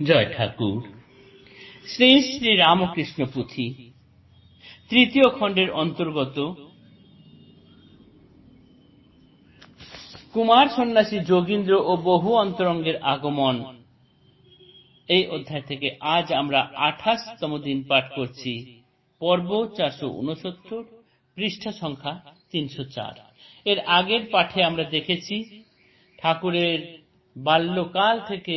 জয় ঠাকুর। শ্রী শ্রী রামকৃষ্ণ পুঁথি, তৃতীয় খণ্ডের অন্তর্গত কুমার সন্ন্যাসী যোগীন্দ্র ও বহু অন্তরঙ্গের আগমন। এই অধ্যায় থেকে আজ আমরা আঠাশতম দিন পাঠ করছি। পর্ব চারশো উনসত্তর, পৃষ্ঠা সংখ্যা তিনশো চার। এর আগের পাঠে আমরা দেখেছি ঠাকুরের বাল্যকাল থেকে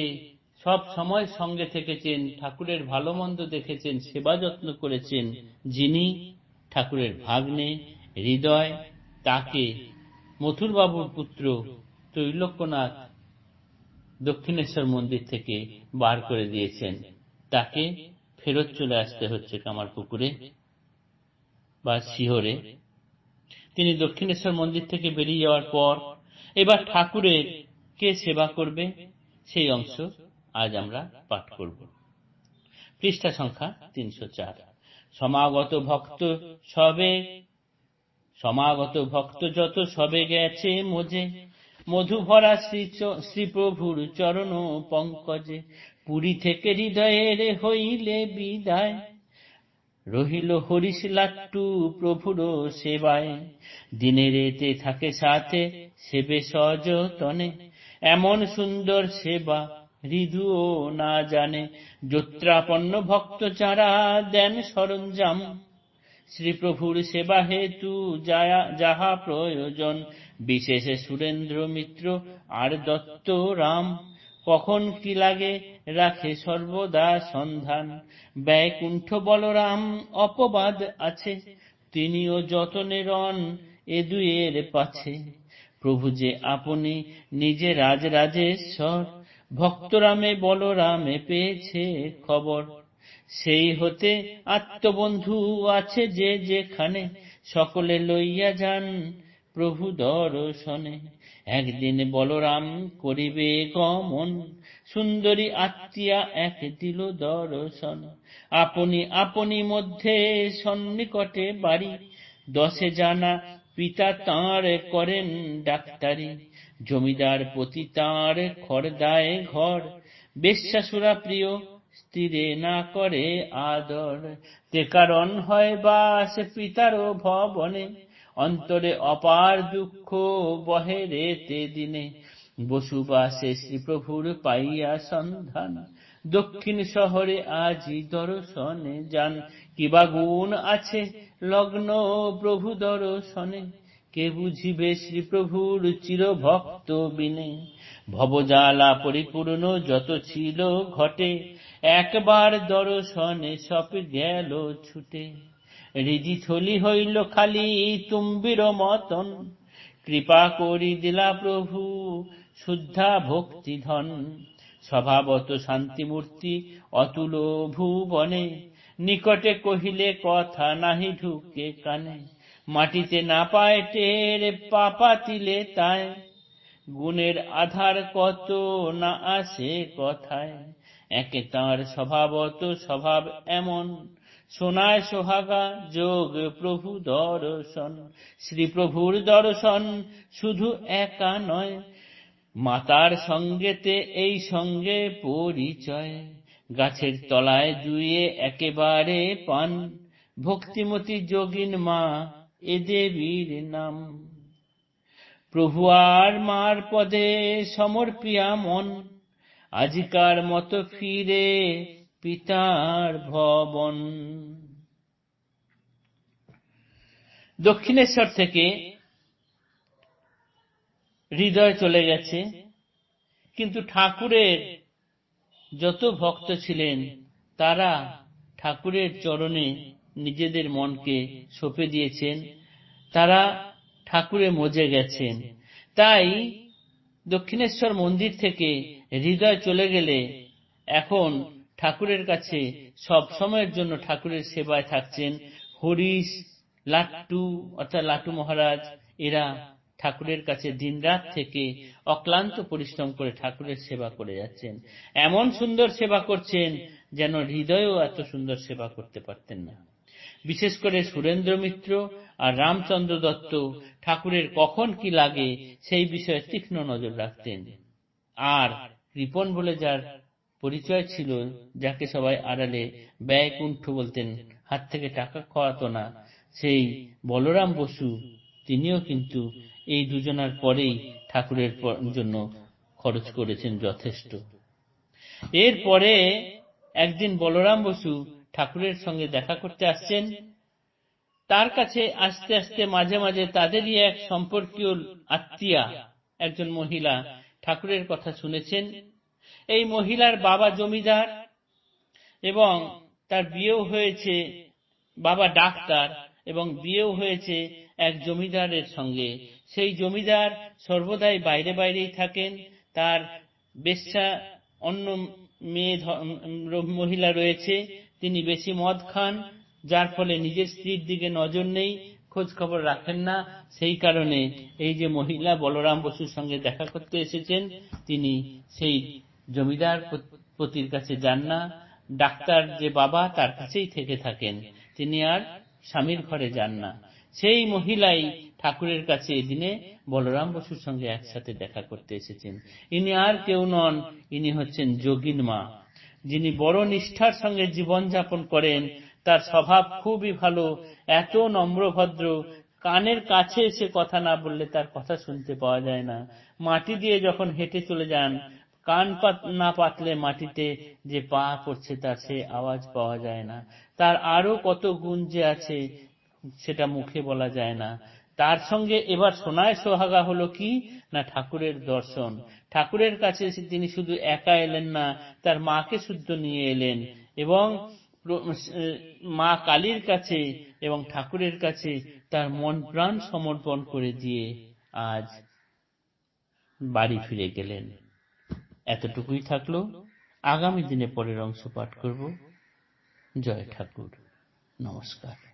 সব সময় সঙ্গে থেকেছেন, ঠাকুরের ভালো মন্দ দেখেছেন, সেবা যত্ন করেছেন। যিনি ঠাকুরের ভাগ্নে, হৃদয়, তাকে মথুরবাবুর পুত্র ত্রৈলোক্যনাথ দক্ষিণেশ্বর মন্দির থেকে বার করে দিয়েছেন। তাকে ফেরত চলে আসতে হচ্ছে কামারপুকুরে বা শিহরে। তিনি দক্ষিণেশ্বর মন্দির থেকে বেরিয়ে যাওয়ার পর এবার ঠাকুরের কে সেবা করবে? সেই অংশ আজ আমরা পাঠ করব। পৃষ্ঠা সংখ্যা তিনশো চার। সমাগত ভক্ত সবে, সমাগত ভক্ত যত সবে গেছে মোজে, মধুভরা শ্রী শ্রীপ্রভুর চরণ পঙ্কজে, পুরী থেকে হৃদয়ের হইলে বিদায়, রহিল হরিশ লাট্টু প্রভুর সেবায়, দিনের এতে থাকে সাথে সেবে সযতনে, এমন সুন্দর সেবা হৃদুও না জানে। যোত্রাপন্ন ভক্ত যারা দেন সরঞ্জাম। শ্রীপ্রভুর সেবা হেতু যাহা প্রয়োজন। বিশেষে সুরেন্দ্র মিত্র আর দত্ত রাম। কখন কি লাগে রাখে সর্বদা সন্ধান। ব্যয়কুণ্ঠ বলরাম অপবাদ আছে। তিনিও যতনে রন এ দুয়ের পাছে। প্রভু যে আপনি নিজে রাজ রাজরাজেশ্বর। ভক্তরামে বলরামে পেয়েছে খবর। সেই হতে আত্মবন্ধু আছে যে যেখানে, সকলে লইয়া যান প্রভু দর্শনে। একদিন বলরাম করিবে গমন, সুন্দরী আত্মীয়া এক দিল দর্শন। আপনি আপনি মধ্যে সন্নিকটে বাড়ি, দশে জানা পিতা তাঁর করেন ডাক্তারি। জমিদার পতি তাঁর খড়দায় ঘর। বেশ্যাসুরা প্রিয় স্থিরে না করে আদর। তে কারণ হয় বাস পিতারও ভবনে, অন্তরে অপার দুঃখ বহে রে তে দিনে বসুবাসে শ্রীপ্রভুর পাইয়া সন্ধান, দক্ষিণ শহরে আজি দর্শনে যান। কিবা গুণ আছে লগ্ন প্রভু দর্শনে কে বুঝিবে শ্রীপ্রভুর চিরভক্ত বিনে? ভবজালা পরিপূর্ণ যত ছিল ঘটে, একবার দর্শনে সপ গেল ছুটে। হৃদি থলি হইল খালি তুম্বির মতন। কৃপা করি দিলা প্রভু শুদ্ধা ভক্তি ধন স্বভাবত শান্তিমূর্তি অতুল ভুবনে। নিকটে কহিলে কথা নাহি ঢুকে কানে। মাটিতে না পায় টের পাপাতিলে তাই। গুণের আধার কত, না আসে কথায়। একে তাঁর স্বভাবত স্বভাব এমন। সোনায় সোহাগা, যোগ প্রভু দর্শন। শ্রীপ্রভুর দর্শন শুধু একা নয়, মাতার সঙ্গেতে এই সঙ্গে পরিচয়। গাছের তলায় দুয়ে একেবারে পান, ভক্তিমতী যোগিন মা এ দেবীর নাম। প্রভু আর মার পদে সমর্পিয়া মন, আজিকার মতো ফিরে পিতার ভবন। দক্ষিণেশ্বর থেকে হৃদয় চলে গেছে, কিন্তু ঠাকুরের যত ভক্ত ছিলেন, তারা ঠাকুরের চরণে নিজেদের মনকে সঁপে দিয়েছেন। তারা ঠাকুরে মজে গেছেন। তাই দক্ষিণেশ্বর মন্দির থেকে হৃদয় চলে গেলে এখন ঠাকুরের কাছে সব সময়ের জন্য ঠাকুরের সেবায় থাকছেন হরিশ, লাট্টু, অর্থাৎ লাটু মহারাজ। এরা ঠাকুরের কাছে দিনরাত থেকে অক্লান্ত পরিশ্রম করে ঠাকুরের সেবা করে যাচ্ছেন। এমন সুন্দর সেবা করছেন যেন হৃদয়ও এত সুন্দর সেবা করতে পারতেন না। বিশেষ করে সুরেন্দ্র মিত্র আর রামচন্দ্র দত্ত, ঠাকুরের কখন কি লাগে সেই বিষয়ে তীক্ষ্ণ নজর রাখতেন। আর কৃপন বলে যার পরিচয় ছিল, যাকে সবাই আড়ালে ব্যয়কুণ্ঠ বলতেন, হাত থেকে টাকা খাওয়াতো না, সেই বলরাম বসু, তিনিও কিন্তু এই দুজনার পরেই ঠাকুরের জন্য খরচ করেছেন যথেষ্ট। এরপরে একদিন বলরাম বসু ঠাকুরের সঙ্গে দেখা করতে আসছেন। তার কাছে আস্তে আস্তে মাঝে মাঝে তাদেরই এক সম্পর্কীয় আত্মীয়া, একজন মহিলা ঠাকুরের কথা শুনেছেন। এই মহিলার বাবা জমিদার এবং তার বিয়েও হয়েছে বাবা ডাক্তার এবং বিয়েও হয়েছে এক জমিদারের সঙ্গে। সেই জমিদার সর্বদাই বাইরে বাইরেই থাকেন। তার বেশ্যা অন্য মেয়ে মহিলা রয়েছে। তিনি বেশি মদ খান, যার ফলে নিজের স্ত্রীর দিকে নজর নেই, খোঁজ খবর রাখেন না। সেই কারণে এই যে মহিলা বলরাম বসুর সঙ্গে দেখা করতে এসেছেন, তিনি সেই জমিদার পতির কাছে যান না। ডাক্তার যে বাবা, তার কাছেই থেকে থাকেন। তিনি আর স্বামীর ঘরে যান না। সেই মহিলাই ঠাকুরের কাছে এদিনে বলরাম বসুর সঙ্গে একসাথে দেখা করতে এসেছেন। ইনি আর কেউ নন, ইনি হচ্ছেন যোগিন মা। যিনি বড় নিষ্ঠার সঙ্গে জীবনযাপন করেন, তার স্বভাব খুবই ভালো, এত নম্রভদ্র, কানের কাছে এসে কথা না বললে তার কথা শুনতে পাওয়া যায় না। মাটি দিয়ে যখন হেঁটে চলে যান, কান না পাতলে মাটিতে যে পা পড়ছে তার সে আওয়াজ পাওয়া যায় না। তার আরও কত গুণ যে আছে, সেটা মুখে বলা যায় না। তার সঙ্গে এবার সোনায় সোহাগা হলো কি না ঠাকুরের দর্শন? ঠাকুরের কাছে তিনি শুধু একা এলেন না, তার মাকে শুদ্ধ নিয়ে এলেন এবং মা কালীর কাছে এবং ঠাকুরের কাছে তার মন প্রাণ সমর্পণ করে দিয়ে আজ বাড়ি ফিরে গেলেন। এতটুকুই থাকল। আগামী দিনে পরের অংশ পাঠ করব। জয় ঠাকুর। নমস্কার।